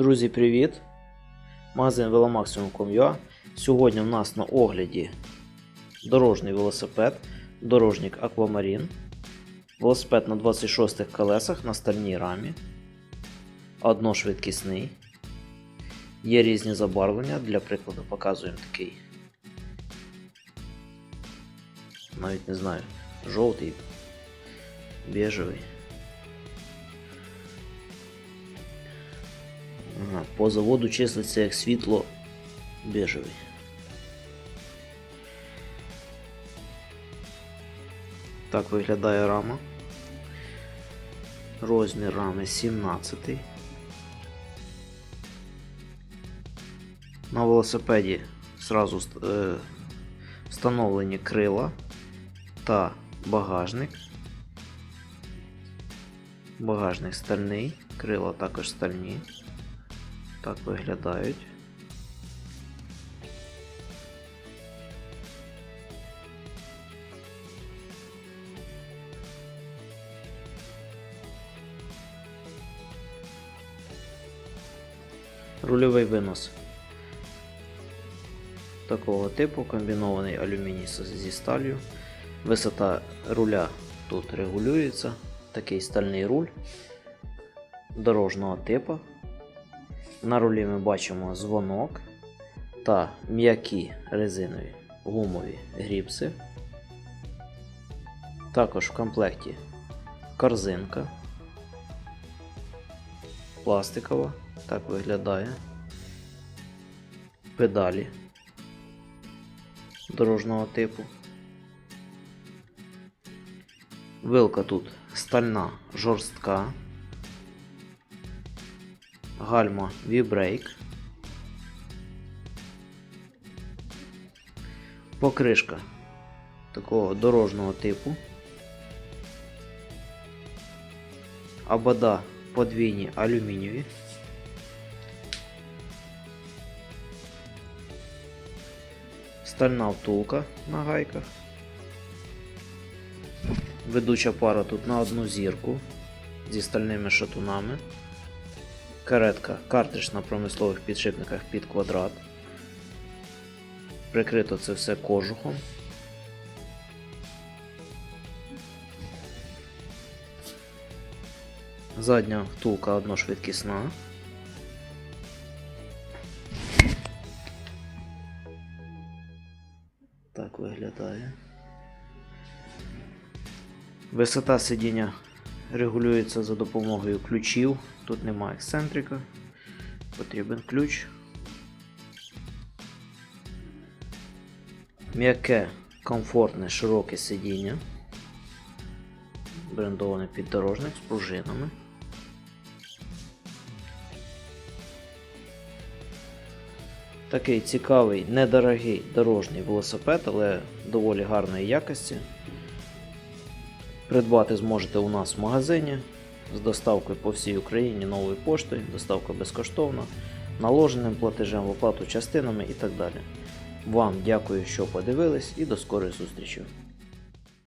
Друзі, привіт! Магазин Velomaximum.com.ua Сьогодні в нас на огляді дорожній велосипед, дорожник Aquamarine. Велосипед на 26 колесах на стальній рамі. Одношвидкісний. Є різні забарвлення, для прикладу показуємо такий. Навіть не знаю, жовтий, бежевий. Ага, по заводу числиться як світло бежевий. Так виглядає рама. Розмір рами 17. На велосипеді зразу е, встановлені крила та багажник. Багажник стальний, крила також стальні. Так виглядають. Рульовий винос такого типу, комбінований алюміній зі сталью. Висота руля тут регулюється. Такий стальний руль дорожнього типу. На рулі ми бачимо дзвонок та м'які резинові гумові гріпси. Також в комплекті корзинка пластикова, так виглядає. Педалі дорожнього типу. Вилка тут стальна жорстка. Гальма V-Brake. Покришка такого дорожнього типу. Абада подвійні алюмінієві. Стальна втулка на гайках. Ведуча пара тут на одну зірку зі стальними шатунами. Каретка картридж на промислових підшипниках під квадрат. Прикрито це все кожухом. Задня втулка одношвидкісна. Так виглядає. Висота сидіння регулюється за допомогою ключів. Тут немає ексцентрика. Потрібен ключ. М'яке, комфортне, широке сидіння. Брендований піддорожник з пружинами. Такий цікавий, недорогий дорожній велосипед, але доволі гарної якості. Придбати зможете у нас в магазині з доставкою по всій Україні новою поштою, доставка безкоштовна, наложеним платежем в оплату частинами і так далі. Вам дякую, що подивились, і до скорої зустрічі!